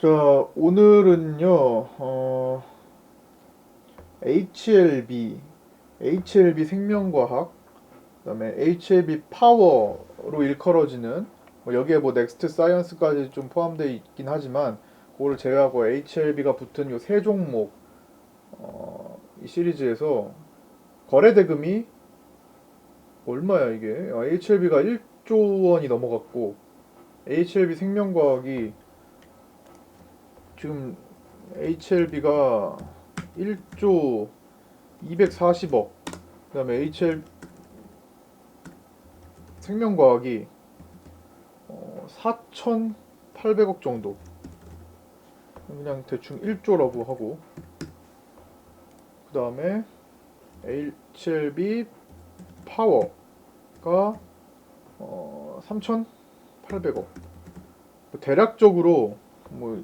자, 오늘은요, 어, HLB, HLB 생명과학, 그 다음에 HLB 파워로 일컬어지는, 뭐 여기에 뭐 넥스트 사이언스까지 좀 포함되어 있긴 하지만, 그거를 제외하고 HLB가 붙은 요 세 종목, 어, 이 시리즈에서 거래 대금이 얼마야 이게? 아, HLB가 1조 원이 넘어갔고, HLB 생명과학이 지금 HLB가 1조 240억 그 다음에 HL 생명과학이 어, 4,800억 정도. 그냥 대충 1조라고 하고. 그 다음에 HLB 파워가 어, 3,800억. 뭐 대략적으로 뭐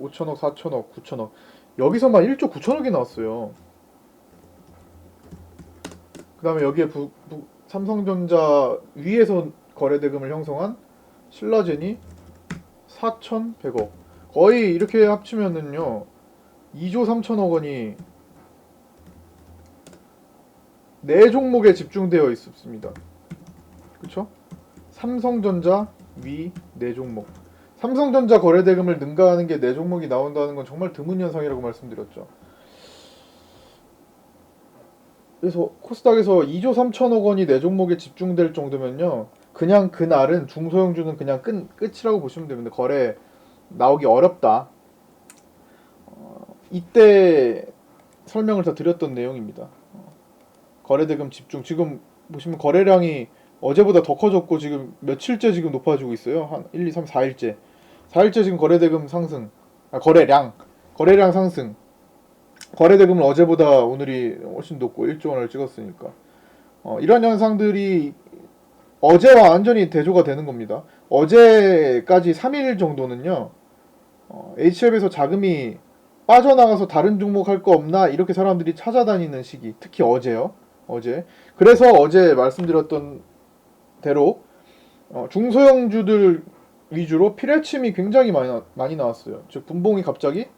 5천억, 4천억, 9천억 여기서만 1조 9천억이 나왔어요. 그 다음에 여기에 부, 부- 삼성전자 위에서 거래대금을 형성한 신라젠이 4,100억 거의 이렇게 합치면은요 2조 3천억 원이 네 종목에 집중되어 있습니다. 그쵸? 삼성전자 위 네 종목 삼성전자 거래대금을 능가하는 게네 종목이 나온다는 건 정말 드문 현상이라고 말씀드렸죠. 그래서 코스닥에서 2조 3천억 원이 네 종목에 집중될 정도면요. 그냥 그날은 중소형주는 그냥 끝, 끝이라고 보시면 됩니다. 거래 나오기 어렵다. 어, 이때 설명을 다 드렸던 내용입니다. 어, 거래대금 집중. 지금 보시면 거래량이 어제보다 더 커졌고 지금 며칠째 지금 높아지고 있어요. 한 1, 2, 3, 4일째. 4일째 지금 거래대금 상승. 아, 거래량. 거래량 상승. 거래대금은 어제보다 오늘이 훨씬 높고 1조 원을 찍었으니까. 어, 이런 현상들이 어제와 완전히 대조가 되는 겁니다. 어제까지 3일 정도는요. 어, HF에서 자금이 빠져나가서 다른 종목 할 거 없나 이렇게 사람들이 찾아다니는 시기. 특히 어제요. 어제. 그래서 어제 말씀드렸던 대로 어, 중소형주들 위주로 피레침이 굉장히 많이, 나, 많이 나왔어요. 즉 분봉이 갑자기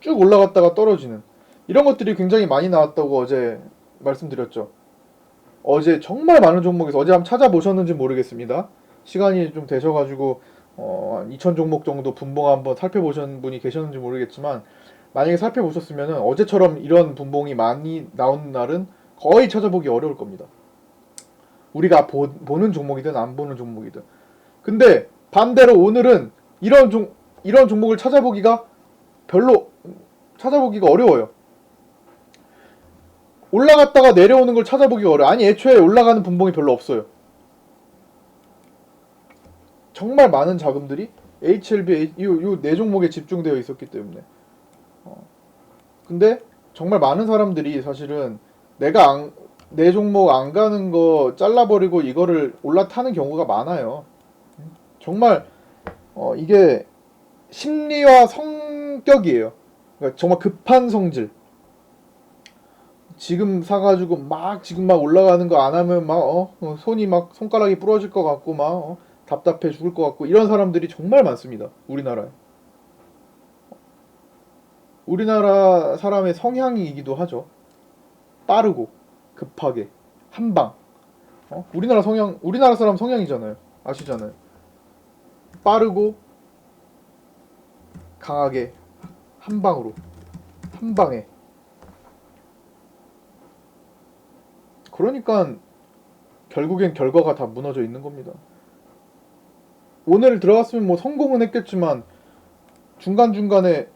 쭉 올라갔다가 떨어지는 이런 것들이 굉장히 많이 나왔다고 어제 말씀드렸죠. 어제 정말 많은 종목에서 어제 한번 찾아보셨는지 모르겠습니다. 시간이 좀 되셔가지고 어, 2천 종목 정도 분봉 한번 살펴보신 분이 계셨는지 모르겠지만 만약에 살펴보셨으면 어제처럼 이런 분봉이 많이 나온 날은 거의 찾아보기 어려울 겁니다. 우리가 보, 보는 종목이든 안 보는 종목이든. 근데 반대로 오늘은 이런 종 이런 종목을 찾아보기가 별로 찾아보기가 어려워요. 올라갔다가 내려오는 걸 찾아보기가 어려워. 아니 애초에 올라가는 분봉이 별로 없어요. 정말 많은 자금들이 HLB 요요네 종목에 집중되어 있었기 때문에. 어. 근데 정말 많은 사람들이 사실은 내가 안, 내 종목 안 가는 거 잘라버리고 이거를 올라타는 경우가 많아요. 정말 어, 이게 심리와 성격이에요. 그러니까 정말 급한 성질. 지금 사가지고 막 지금 막 올라가는 거 안 하면 막 어, 어, 손이 막 손가락이 부러질 것 같고 막 어, 답답해 죽을 것 같고 이런 사람들이 정말 많습니다. 우리나라에. 우리나라 사람의 성향이기도 하죠. 빠르고 급하게 한 방. 어? 우리나라 성향 우리나라 사람 성향이잖아요. 아시잖아요. 빠르고 강하게 한 방으로 한 방에. 그러니까 결국엔 결과가 다 무너져 있는 겁니다. 오늘 들어갔으면 뭐 성공은 했겠지만 중간 중간에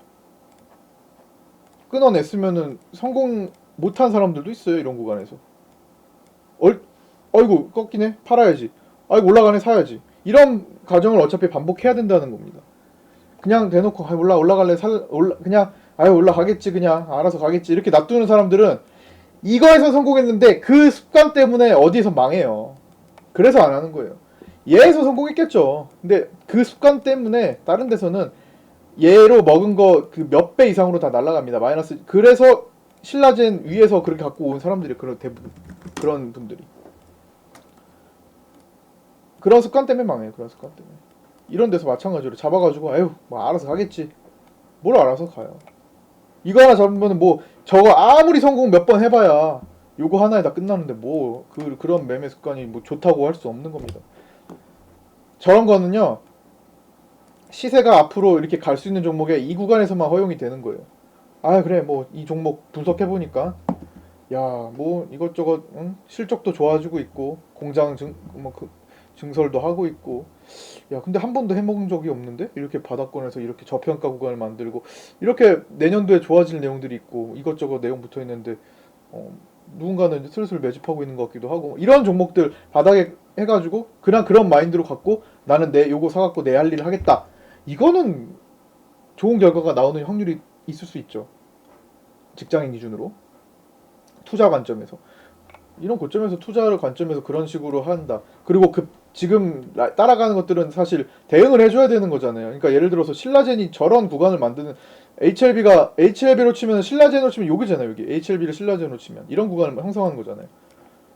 끊어냈으면은 성공 못한 사람들도 있어요 이런 구간에서. 얼, 어이구 꺾이네 팔아야지. 아이고 올라가네 사야지. 이런 과정을 어차피 반복해야 된다는 겁니다. 그냥 대놓고 아, 올라 올라갈래 살 올라 그냥 아유 올라가겠지 그냥 알아서 가겠지 이렇게 놔두는 사람들은 이거에서 성공했는데 그 습관 때문에 어디에서 망해요. 그래서 안 하는 거예요. 얘에서 성공했겠죠. 근데 그 습관 때문에 다른 데서는 얘로 먹은 거 그 몇 배 이상으로 다 날아갑니다. 마이너스. 그래서 신라젠 위에서 그렇게 갖고 온 사람들이 그런 대부분 그런 분들이 그런 습관 때문에 망해요. 그런 습관 때문에. 이런 데서 마찬가지로 잡아가지고 아유 뭐 알아서 가겠지 뭘 알아서 가요 이거 하나 잡으면 뭐 저거 아무리 성공 몇 번 해봐야 요거 하나에 다 끝나는데 뭐 그 그런 매매 습관이 뭐 좋다고 할 수 없는 겁니다 저런 거는요 시세가 앞으로 이렇게 갈 수 있는 종목에 이 구간에서만 허용이 되는 거예요 아 그래 뭐 이 종목 분석해 보니까 야 뭐 이것저것 응? 실적도 좋아지고 있고 공장 증뭐 그, 증설도 하고 있고. 야 근데 한 번도 해먹은 적이 없는데? 이렇게 바닥권에서 이렇게 저평가 구간을 만들고. 이렇게 내년도에 좋아질 내용들이 있고 이것저것 내용 붙어 있는데 어, 누군가는 슬슬 매집하고 있는 것 같기도 하고. 이런 종목들 바닥에 해가지고 그냥 그런 마인드로 갖고 나는 내 요거 사갖고 내 할 일을 하겠다. 이거는 좋은 결과가 나오는 확률이 있을 수 있죠. 직장인 기준으로. 투자 관점에서. 이런 고점에서 투자를 관점에서 그런 식으로 한다. 그리고 그 지금 라- 따라가는 것들은 사실 대응을 해줘야 되는 거잖아요. 그러니까 예를 들어서 신라젠이 저런 구간을 만드는 HLB가 HLB로 치면 신라젠으로 치면 여기잖아요. 여기 HLB를 신라젠으로 치면 이런 구간을 형성하는 거잖아요.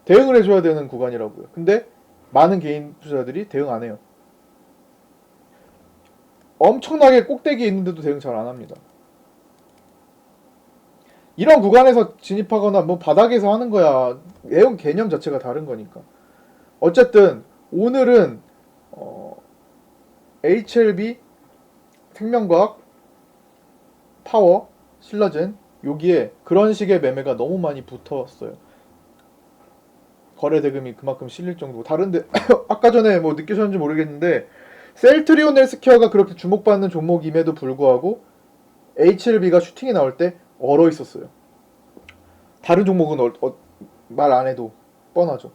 대응을 해줘야 되는 구간이라고요. 근데 많은 개인 투자자들이 대응 안 해요. 엄청나게 꼭대기에 있는데도 대응 잘 안 합니다. 이런 구간에서 진입하거나 뭐 바닥에서 하는 거야. 내용 개념 자체가 다른 거니까. 어쨌든 오늘은 어, HLB 생명과학 파워 신라젠 여기에 그런 식의 매매가 너무 많이 붙었어요. 거래 대금이 그만큼 실릴 정도고 다른데 아까 전에 뭐 느끼셨는지 모르겠는데 셀트리온 헬스케어가 그렇게 주목받는 종목임에도 불구하고 HLB가 슈팅이 나올 때 얼어 있었어요. 다른 종목은 어, 말안 해도 뻔하죠.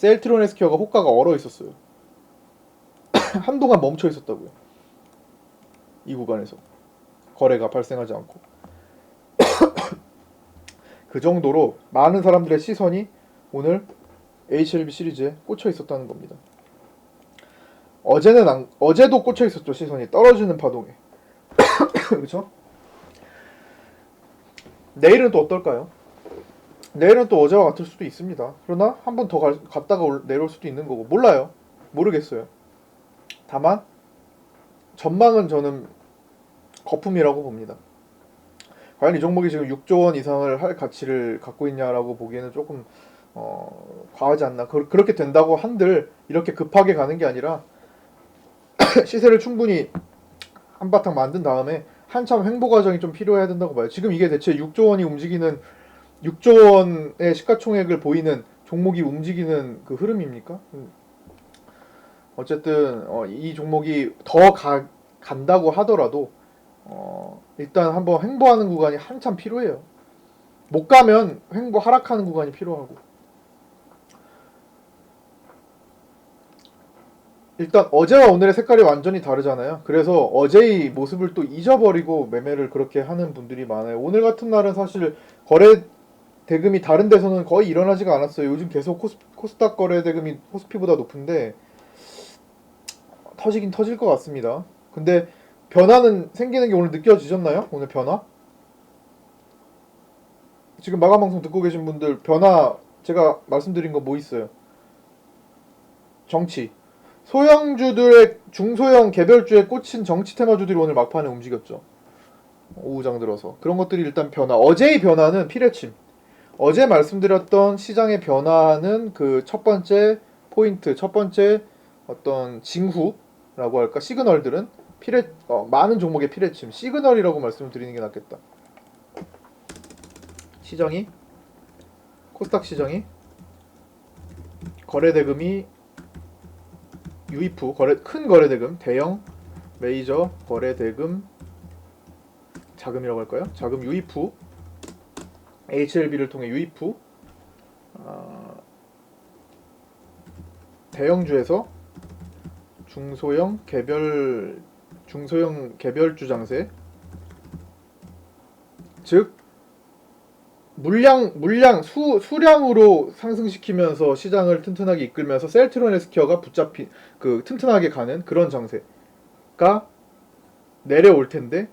셀트리온 헬스케어가 호가가 얼어 있었어요. 한동안 멈춰 있었다고요. 이 구간에서 거래가 발생하지 않고 그 정도로 많은 사람들의 시선이 오늘 HLB 시리즈에 꽂혀 있었다는 겁니다. 어제는 안, 어제도 꽂혀 있었죠 시선이 떨어지는 파동에 그렇죠? 내일은 또 어떨까요? 내일은 또 어제와 같을 수도 있습니다. 그러나 한 번 더 갔다가 올- 내려올 수도 있는 거고 몰라요. 모르겠어요. 다만 전망은 저는 거품이라고 봅니다. 과연 이 종목이 지금 6조 원 이상을 할 가치를 갖고 있냐라고 보기에는 조금 어, 과하지 않나. 그, 그렇게 된다고 한들 이렇게 급하게 가는 게 아니라 시세를 충분히 한바탕 만든 다음에 한참 횡보 과정이 좀 필요해야 된다고 봐요. 지금 이게 대체 6조 원이 움직이는 6조 원의 시가총액을 보이는 종목이 움직이는 그 흐름입니까? 음. 어쨌든 어, 이 종목이 더 가, 간다고 하더라도 어, 일단 한번 횡보하는 구간이 한참 필요해요. 못 가면 횡보 하락하는 구간이 필요하고 일단 어제와 오늘의 색깔이 완전히 다르잖아요. 그래서 어제의 모습을 또 잊어버리고 매매를 그렇게 하는 분들이 많아요. 오늘 같은 날은 사실 거래 대금이 다른 데서는 거의 일어나지가 않았어요. 요즘 계속 코스, 코스닥 거래 대금이 코스피보다 높은데 터지긴 터질 것 같습니다. 근데 변화는 생기는 게 오늘 느껴지셨나요? 오늘 변화? 지금 마감 방송 듣고 계신 분들 변화 제가 말씀드린 거 뭐 있어요? 정치. 소형주들의 중소형 개별주에 꽂힌 정치 테마주들이 오늘 막판에 움직였죠. 오후장 들어서 그런 것들이 일단 변화. 어제의 변화는 피레침. 어제 말씀드렸던 시장의 변화는 그 첫 번째 포인트, 첫 번째 어떤 징후라고 할까 시그널들은 피레 어, 많은 종목의 피레침 시그널이라고 말씀을 드리는 게 낫겠다. 시장이 코스닥 시장이 거래 대금이 유입 후 거래 큰 거래 대금 대형 메이저 거래 대금 자금이라고 할까요? 자금 유입 후 HLB를 통해 유입 후 아, 대형주에서 중소형 개별 중소형 개별주 장세 즉 물량 물량 수 수량으로 상승시키면서 시장을 튼튼하게 이끌면서 셀트론 헬스케어가 붙잡힌 그 튼튼하게 가는 그런 장세가 내려올 텐데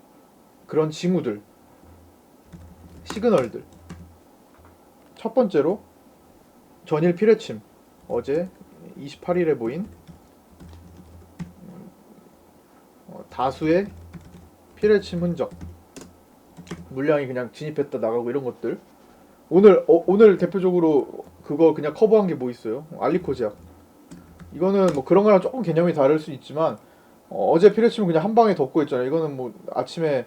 그런 징후들 시그널들 첫 번째로 전일 피레침 어제 28일에 보인 다수의 피레침 흔적 물량이 그냥 진입했다 나가고 이런 것들 오늘 어, 오늘 대표적으로 그거 그냥 커버한 게 뭐 있어요? 알리코 제약 이거는 뭐 그런 거랑 조금 개념이 다를 수 있지만 어, 제 피레침은 그냥 한 방에 덮고 있잖아요. 이거는 뭐 아침에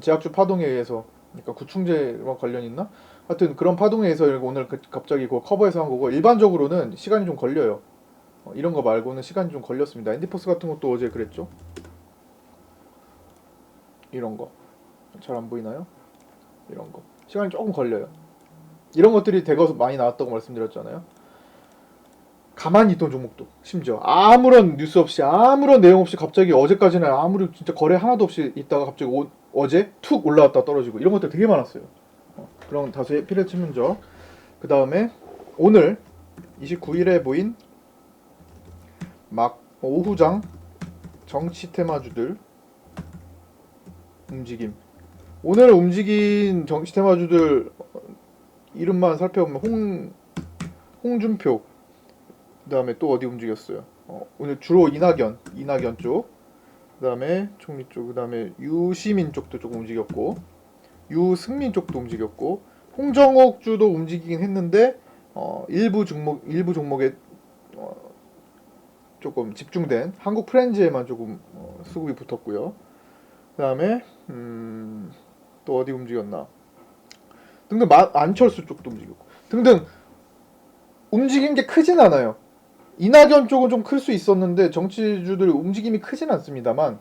제약주 파동에 의해서 그러니까 구충제와 관련 있나? 하여튼 그런 파동에 의해서 오늘 그- 갑자기 그거 커버해서 한 거고 일반적으로는 시간이 좀 걸려요. 어, 이런 거 말고는 시간이 좀 걸렸습니다. 엔디포스 같은 것도 어제 그랬죠. 이런 거 잘 안 보이나요? 이런 거 시간이 조금 걸려요. 이런 것들이 대거 많이 나왔다고 말씀드렸잖아요. 가만히 있던 종목도 심지어 아무런 뉴스 없이 아무런 내용 없이 갑자기 어제까지는 아무리 진짜 거래 하나도 없이 있다가 갑자기 오- 어제 툭 올라왔다 떨어지고 이런 것들 되게 많았어요. 어, 그런 다수의 피레 치문적. 그 다음에 오늘 29일에 보인 막 오후장 정치 테마주들 움직임. 오늘 움직인 정치 테마주들 어, 이름만 살펴보면 홍 홍준표 그 다음에 또 어디 움직였어요? 어, 오늘 주로 이낙연 이낙연 쪽 그 다음에 총리 쪽 그 다음에 유시민 쪽도 조금 움직였고 유승민 쪽도 움직였고 홍정옥 주도 움직이긴 했는데 어, 일부 종목 일부 종목에 어, 조금 집중된 한국 프렌즈에만 조금 어, 수급이 붙었고요. 그다음에 음, 또 어디 움직였나? 등등 마, 안철수 쪽도 움직였고 등등 움직인 게 크진 않아요. 이낙연 쪽은 좀 클 수 있었는데 정치주들 움직임이 크진 않습니다만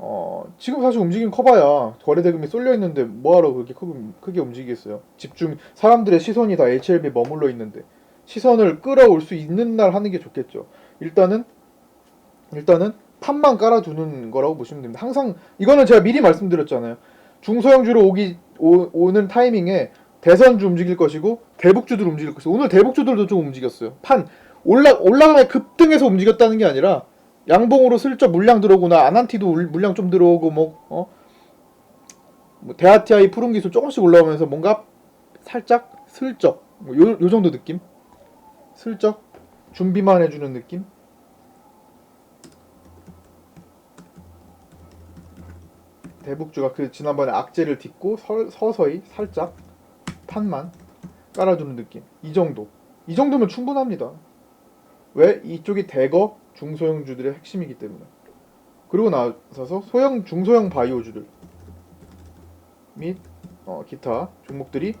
어, 지금 사실 움직임 커봐야 거래 대금이 쏠려 있는데 뭐하러 그렇게 크게, 크게 움직이겠어요. 집중 사람들의 시선이 다 HLB에 머물러 있는데 시선을 끌어올 수 있는 날 하는 게 좋겠죠. 일단은 일단은 판만 깔아두는 거라고 보시면 됩니다. 항상 이거는 제가 미리 말씀드렸잖아요. 중소형주로 오기 오, 오는 타이밍에 대선주 움직일 것이고 대북주들 움직일 것이고 오늘 대북주들도 좀 움직였어요. 판 올라 올라가에 급등해서 움직였다는 게 아니라 양봉으로 슬쩍 물량 들어오거나. 아난티도 울- 물량 좀 들어오고 뭐 어? 뭐 대하티아이 푸른 기술 조금씩 올라오면서 뭔가 살짝 슬쩍 뭐 요, 요 정도 느낌? 슬쩍 준비만 해주는 느낌? 대북주가 그 지난번에 악재를 딛고 서, 서서히 살짝 판만 깔아주는 느낌. 이 정도. 이 정도면 충분합니다. 왜? 이쪽이 대거 중소형주들의 핵심이기 때문에. 그리고 나서서 소형 중소형 바이오주들 및 어, 기타 종목들이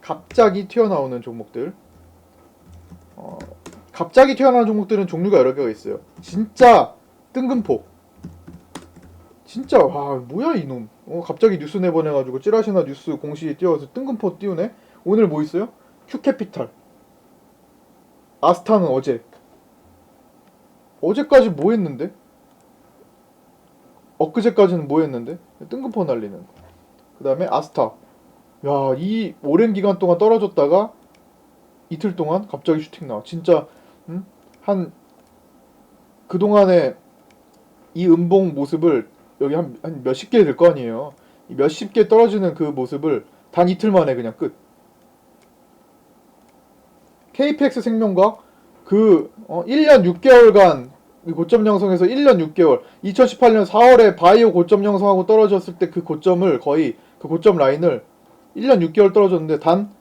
갑자기 튀어나오는 종목들. 어, 갑자기 튀어나오는 종목들은 종류가 여러 개가 있어요. 진짜 뜬금포. 진짜 와 뭐야 이놈. 어, 갑자기 뉴스 내보내가지고 찌라시나 뉴스 공시에 띄워서 뜬금포 띄우네? 오늘 뭐 있어요? 큐캐피탈. 아스타는 어제 어제까지 뭐 했는데? 엊그제까지는 뭐 했는데? 뜬금포 날리는 그 다음에 아스타 야 이 오랜 기간 동안 떨어졌다가 이틀 동안 갑자기 슈팅 나와 진짜 음? 한 그동안에 이 음봉 모습을 여기 한, 한 몇십 개 될 거 아니에요 이 몇십 개 떨어지는 그 모습을 단 이틀 만에 그냥 끝 KPX 생명과학 그 어, 1년 6개월간 이 고점 형성에서 1년 6개월 2018년 4월에 바이오 고점 형성하고 떨어졌을 때 그 고점을 거의 그 고점 라인을 1년 6개월 떨어졌는데 단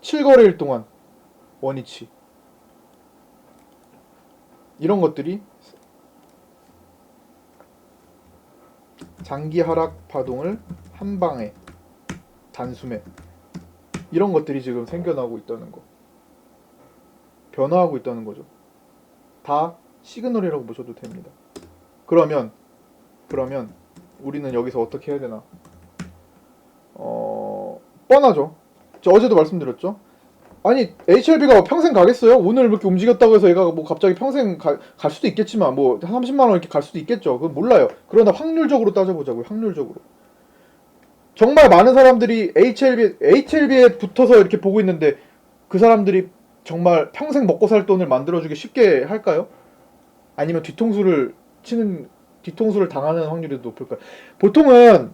7거래일 동안 원위치 이런 것들이 장기 하락 파동을 한 방에 단숨에 이런 것들이 지금 생겨나고 있다는 거 변화하고 있다는 거죠. 다 시그널이라고 보셔도 됩니다. 그러면 그러면 우리는 여기서 어떻게 해야 되나? 어 뻔하죠. 저 어제도 말씀드렸죠. 아니 HLB가 평생 가겠어요? 오늘 이렇게 움직였다고 해서 얘가 뭐 갑자기 평생 가, 갈 수도 있겠지만 뭐한 30만 원 이렇게 갈 수도 있겠죠. 그건 몰라요. 그러나 확률적으로 따져보자고요. 확률적으로. 정말 많은 사람들이 HLB HLB에 붙어서 이렇게 보고 있는데 그 사람들이 정말 평생 먹고 살 돈을 만들어주기 쉽게 할까요? 아니면 뒤통수를 치는 뒤통수를 당하는 확률이 높을까요? 보통은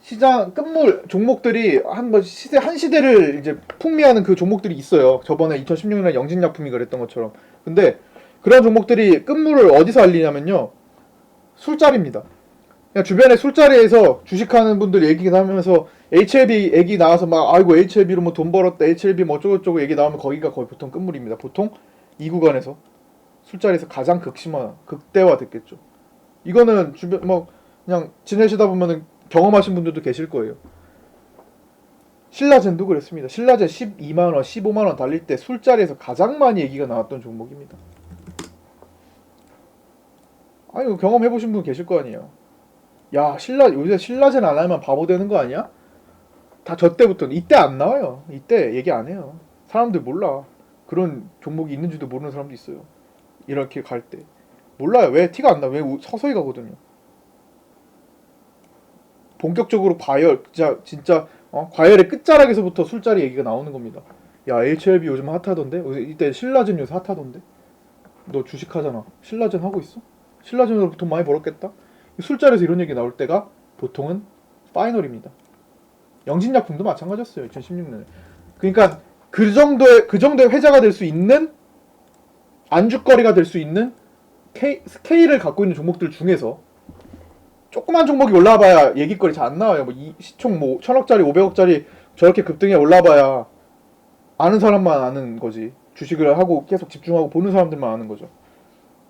시장 끝물 종목들이 한뭐 시대 한 시대를 이제 풍미하는 그 종목들이 있어요. 저번에 2016년에 영진약품이 그랬던 것처럼. 근데 그런 종목들이 끝물을 어디서 알리냐면요. 술자리입니다. 그냥 주변에 술자리에서 주식하는 분들 얘기 하면서 HLB 얘기 나와서 막 아이고 HLB로 뭐 돈 벌었다 HLB 뭐 어쩌고저쩌고 얘기 나오면 거기가 거의 보통 끝물입니다. 보통 이 구간에서 술자리에서 가장 극심한 극대화 됐겠죠. 이거는 주변 뭐 그냥 지내시다 보면은 경험하신 분들도 계실 거예요. 신라젠도 그랬습니다. 신라젠 12만 원, 15만 원 달릴 때 술자리에서 가장 많이 얘기가 나왔던 종목입니다. 아니 경험해 보신 분 계실 거 아니에요. 야 신라 요새 신라젠 안 하면 바보 되는 거 아니야? 다 저 때부터 이때 안 나와요. 이때 얘기 안 해요. 사람들 몰라. 그런 종목이 있는지도 모르는 사람도 있어요. 이렇게 갈 때. 몰라요. 왜 티가 안 나? 왜 우- 서서히 가거든요. 본격적으로 과열, 진짜 진짜 어? 과열의 끝자락에서부터 술자리 얘기가 나오는 겁니다. 야 HLB 요즘 핫하던데? 이때 신라젠 요새 핫하던데? 너 주식하잖아. 신라젠 하고 있어? 신라젠으로 돈 많이 벌었겠다? 술자리에서 이런 얘기 나올 때가 보통은 파이널입니다. 영진약품도 마찬가지였어요. 2016년에. 그러니까 그 정도의 그 정도의 회자가 될 수 있는 안주거리가 될 수 있는 K, 스케일을 갖고 있는 종목들 중에서 조그만 종목이 올라봐야 얘기거리 잘 안 나와요. 뭐 이, 시총 뭐 천억짜리, 오백억짜리 저렇게 급등에 올라봐야 아는 사람만 아는 거지. 주식을 하고 계속 집중하고 보는 사람들만 아는 거죠.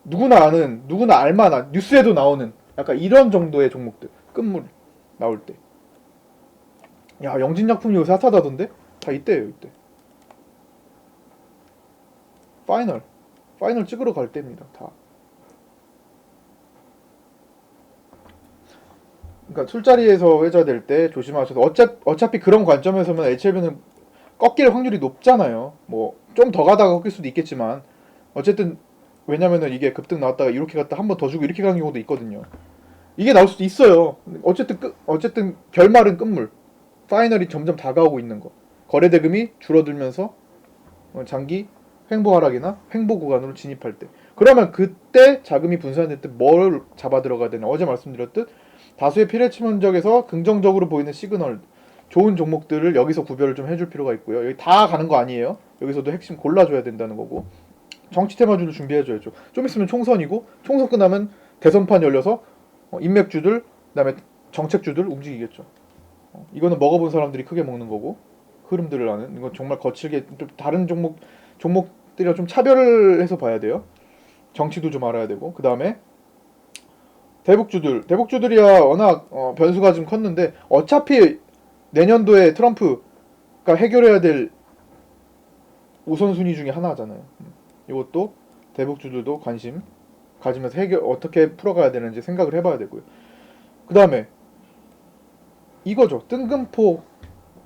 누구나 아는, 누구나 알만한 뉴스에도 나오는 약간 이런 정도의 종목들 끝물 나올 때. 야 영진약품이 요새 핫하다던데? 다 이때예요 이때. 파이널, 파이널 찍으러 갈 때입니다 다. 그러니까 술자리에서 회자될 때 조심하셔서 어차, 어차피 그런 관점에서는 HLB는 꺾일 확률이 높잖아요. 뭐 좀 더 가다가 꺾일 수도 있겠지만 어쨌든 왜냐면은 이게 급등 나왔다가 이렇게 갔다 한 번 더 주고 이렇게 가는 경우도 있거든요. 이게 나올 수도 있어요. 어쨌든 끝 어쨌든 결말은 끝물. 파이널이 점점 다가오고 있는 거. 거래 대금이 줄어들면서 어, 장기 횡보 하락이나 횡보 구간으로 진입할 때. 그러면 그때 자금이 분산될 때 뭘 잡아 들어가야 되나? 어제 말씀드렸듯 다수의 피레치 면적에서 긍정적으로 보이는 시그널 좋은 종목들을 여기서 구별을 좀 해줄 필요가 있고요. 여기 다 가는 거 아니에요. 여기서도 핵심 골라줘야 된다는 거고 정치 테마주도 준비해줘야죠. 좀 있으면 총선이고 총선 끝나면 대선판 열려서 어, 인맥주들 그다음에 정책주들 움직이겠죠. 어, 이거는 먹어본 사람들이 크게 먹는 거고 흐름들을 아는 이건 정말 거칠게 좀 다른 종목 종목들이랑 좀 차별을 해서 봐야 돼요. 정치도 좀 알아야 되고 그 다음에 대북주들 대북주들이야 워낙 어, 변수가 좀 컸는데 어차피 내년도에 트럼프가 해결해야 될 우선순위 중에 하나잖아요. 음. 이것도 대북주들도 관심 가지면서 해결 어떻게 풀어가야 되는지 생각을 해봐야 되고요. 그 다음에 이거죠. 뜬금포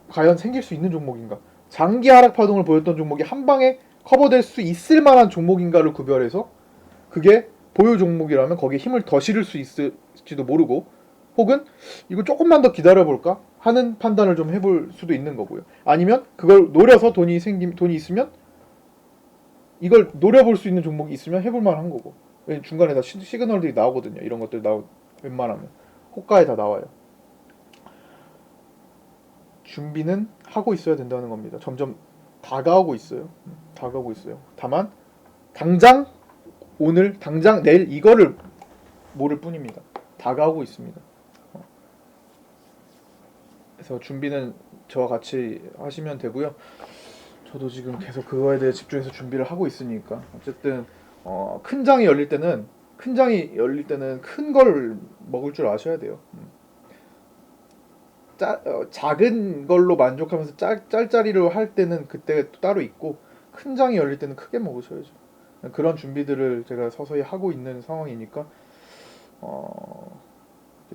과연 생길 수 있는 종목인가? 장기 하락 파동을 보였던 종목이 한 방에 커버될 수 있을 만한 종목인가를 구별해서 그게 보유 종목이라면 거기에 힘을 더 실을 수 있을지도 모르고 혹은 이거 조금만 더 기다려 볼까 하는 판단을 좀 해볼 수도 있는 거고요. 아니면 그걸 노려서 돈이 생김 돈이 있으면 이걸 노려볼 수 있는 종목이 있으면 해볼 만한 거고 중간에 다 시, 시그널들이 나오거든요. 이런 것들 나오 웬만하면 호가에 다 나와요. 준비는 하고 있어야 된다는 겁니다. 점점 다가오고 있어요. 음, 다가오고 있어요. 다만 당장 오늘 당장 내일 이거를 모를 뿐입니다. 다가오고 있습니다. 어. 그래서 준비는 저와 같이 하시면 되고요. 저도 지금 계속 그거에 대해 집중해서 준비를 하고 있으니까 어쨌든 어, 큰 장이 열릴 때는 큰 장이 열릴 때는 큰 걸 먹을 줄 아셔야 돼요. 음. 짜, 어, 작은 걸로 만족하면서 짤, 짤짜리로 할 때는 그때 또 따로 있고 큰 장이 열릴 때는 크게 먹으셔야죠. 그런 준비들을 제가 서서히 하고 있는 상황이니까 어,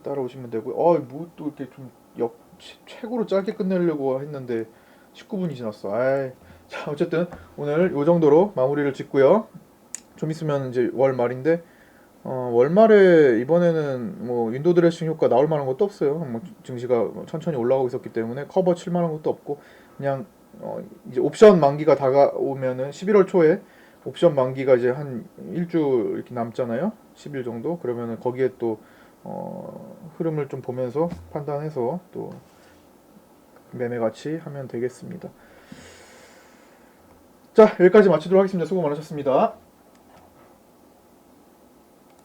따라오시면 되고요. 어, 뭐또 이렇게 좀 역, 최- 최고로 짧게 끝내려고 했는데 19분이 지났어. 아이. 자, 어쨌든 오늘 요 정도로 마무리를 짓고요. 좀 있으면 이제 월 말인데 어, 월말에 이번에는 뭐 윈도우 드레싱 효과 나올 만한 것도 없어요. 뭐 증시가 천천히 올라가고 있었기 때문에 커버 칠 만한 것도 없고 그냥 어, 이제 옵션 만기가 다가오면은 11월 초에 옵션 만기가 이제 한 일주 이렇게 남잖아요. 10일 정도. 그러면은 거기에 또 어, 흐름을 좀 보면서 판단해서 또 매매 같이 하면 되겠습니다. 자, 여기까지 마치도록 하겠습니다. 수고 많으셨습니다.